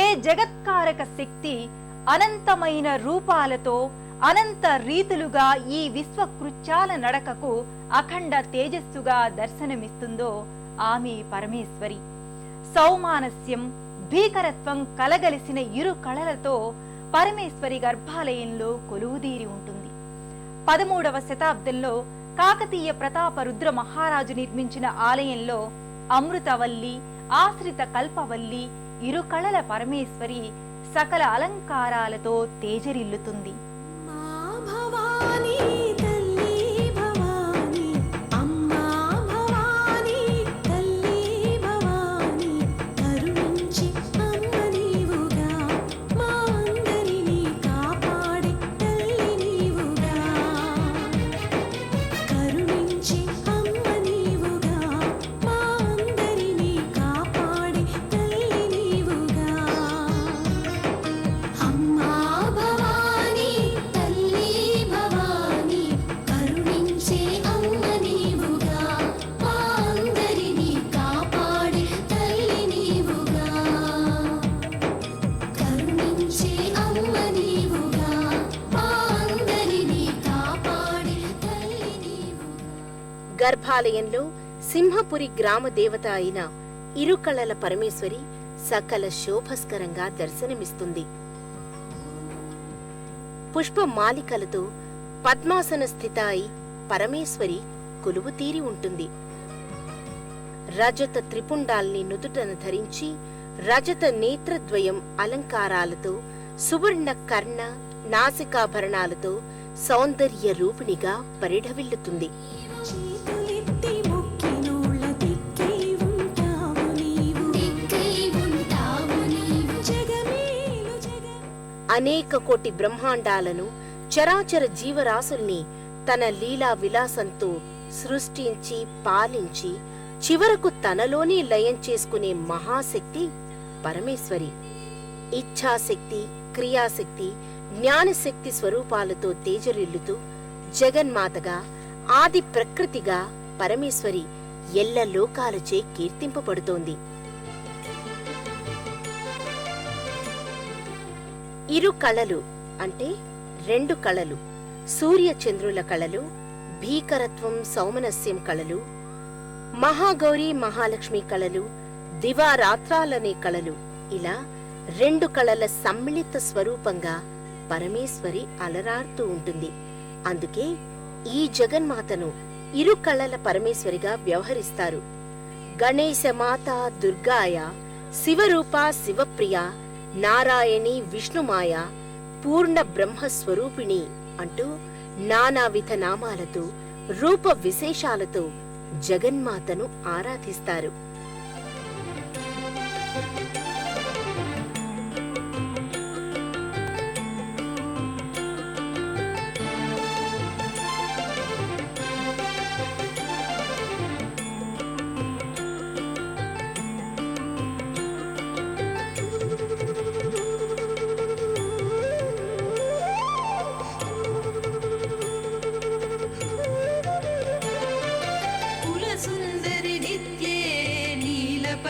ఏ జగత్కారక శక్తి అనంతమైన రూపాలతో అనంత రీతులుగా ఈ విశ్వకృత్యాల నడకకు అఖండ తేజస్సుగా దర్శనమిస్తుందో ఆమె పరమేశ్వరి. సౌమానస్యం భీకరత్వం కలగలిసిన ఇరు కళలతో పరమేశ్వరి గర్భాలయంలో కొలువుదీరి ఉంటుంది. పదమూడవ శతాబ్దంలో కాకతీయ ప్రతాప రుద్ర మహారాజు నిర్మించిన ఆలయంలో అమృతవల్లి ఆశ్రిత కల్పవల్లి ఇరు కళల పరమేశ్వరి సకల అలంకారాలతో తేజరిల్లుతుంది. గర్భాలయంలో సింహపురి గ్రామ దేవత అయిన ఇరుకళల పరమేశ్వరి సకల శోభస్కరంగా దర్శనమిస్తుంది. పుష్ప మాలికలతో పద్మాసన స్థిత అయి పరమేశ్వరి కొలువు తీరి ఉంటుంది. రజత త్రిపుండాల్ని నుదుటన ధరించి రజత నేత్రద్వయం అలంకారాలతో సువర్ణ కర్ణ నాసికాభరణాలతో సౌందర్య రూపిణిగా పరిఢవిల్లుతుంది. చేతులెత్తి మొక్కినోళ్ళ దిక్కై ఉంటావు నీవు. దిక్కై ఉంటావు నీవు. జగమేలు జగ. అనేక కోటి బ్రహ్మాండాలను చరాచర జీవరాశుల్ని తన లీలా విలాసంతో సృష్టించి పాలించి చివరకు తనలోనే లయం చేసుకునే మహాశక్తి పరమేశ్వరి. ఇచ్ఛాశక్తి క్రియాశక్తి జ్ఞానశక్తి స్వరూపాలతో తేజరిల్లుతూ జగన్మాతగా ఆది ప్రకృతిగా పరమేశ్వరి ఎల్ల లోకాలచే కీర్తింపబడుతోంది. ఇరు కళలు అంటే రెండు కళలు సూర్య చంద్రుల కళలు భీకరత్వం సౌమనస్యం కళలు మహాగౌరి మహాలక్ష్మి కళలు దివారాత్రాలనే కళలు. ఇలా రెండు కళల సమ్మిళిత స్వరూపంగా పరమేశ్వరి అలరాడుతూ ఉంటుంది. అందుకే ఈ జగన్మాతను ఇరు కళల పరమేశ్వరిగా వ్యవహరిస్తారు. గణేశమాత దుర్గాయ శివరూప శివప్రియ నారాయణి విష్ణుమాయ పూర్ణ బ్రహ్మస్వరూపిణి అంటూ నానావిధ నామాలతో రూప విశేషాలతో జగన్మాతను ఆరాధిస్తారు.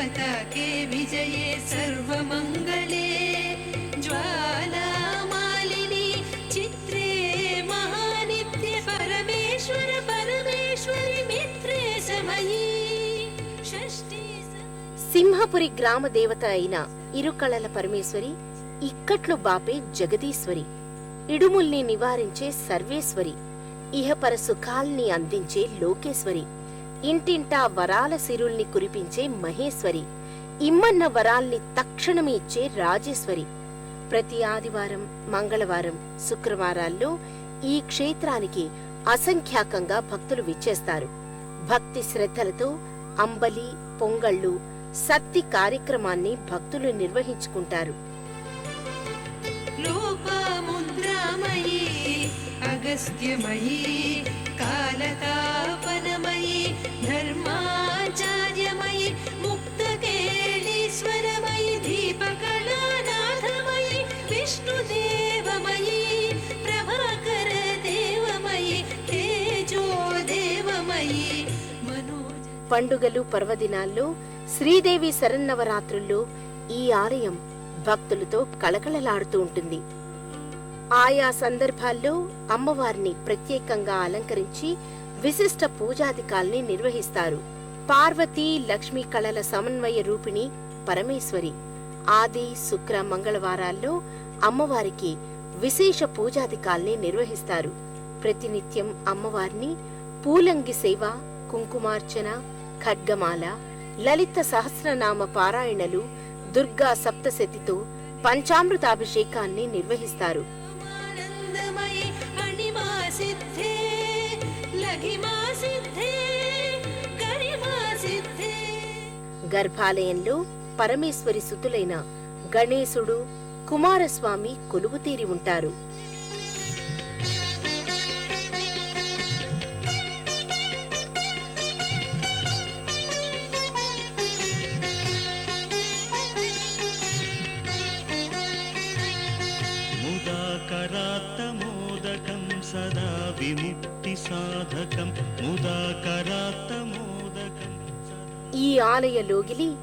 नीलपताके विजये सर्वमङ्गले ज्वालामालिनि चित्रे महानित्य परमेश्वर परमेश्वरि मित्रे समयी षष्ठी स- సింహపురి గ్రామ దేవత అయిన ఇరుకళల పరమేశ్వరి ఇక్కట్లు బాపే జగదీశ్వరి ఇడుముల్ని నివారించే సర్వేశ్వరి ఇహపర సుఖాల్ని అందించే లోకేశ్వరి ఇంటింటా వరాల సిరుల్ని కురిపించే మహేశ్వరి ఇమ్మన్న వరాల్ని తక్షణమే ఇచ్చే రాజేశ్వరి. ప్రతి ఆదివారం మంగళవారం శుక్రవారాల్లో ఈ క్షేత్రానికి అసంఖ్యాకంగా భక్తులు విచ్చేస్తారు. భక్తి శ్రద్ధలతో అంబలి పొంగళ్ళు సత్తి కార్యక్రమాన్ని భక్తులు నిర్వహించుకుంటారు. అగస్త్యమయీ కాలతాప धर्माचार्यमयी मुक्तकेलीश्वरमयी दीपकलानाथमयी विष्णुदेवमयी प्रभाकरदेवमयी तेजोदेवमयी मनोज పండుగలు పర్వదినాల్లో శ్రీదేవి శరన్నవరాత్రుల్లో ఈ ఆలయం భక్తులతో కళకళలాడుతూ ఉంటుంది ఆయా సందర్భాల్లో అమ్మవారిని ప్రత్యేకంగా అలంకరించి విశిష్ట పూజాధికాల్ని నిర్వహిస్తారు పార్వతీ లక్ష్మీ కళల సమన్వయ రూపిణి పరమేశ్వరి. ఆది శుక్ర మంగళవారాల్లో అమ్మవారికి విశేష పూజాధికాల్ని నిర్వహిస్తారు. ప్రతినిత్యం అమ్మవారిని పూలంగి సేవ కుంకుమార్చన ఖడ్గమాల లలిత సహస్రనామ పారాయణలు దుర్గా సప్తశతితో పంచామృతాభిషేకాన్ని నిర్వహిస్తారు. గర్భాలయంలో పరమేశ్వరి సుతులైన గణేశుడు కుమారస్వామి కొలువుతీరి ఉంటారు. ఆలయ లోగిలి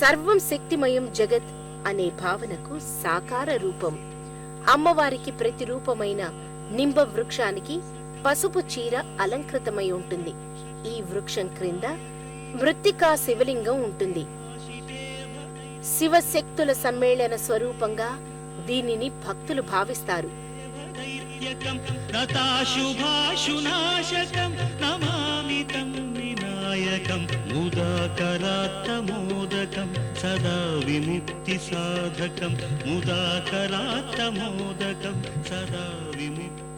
సర్వం శక్తిమయం జగత్ అనే భావనకు సాకార రూపం. అమ్మవారికి ప్రతిరూపమైన నింబ వృక్షానికి పసుపు చీర అలంకృతమై ఉంటుంది. ఈ వృక్షం క్రింద మృత్తికా శివలింగం ఉంటుంది. శివశక్తుల సమ్మేళన స్వరూపంగా దీనిని భక్తులు భావిస్తారు. నమా विमुक्तिसाधकं मुदाकरात्तमोदकं सदा विमुक्ति।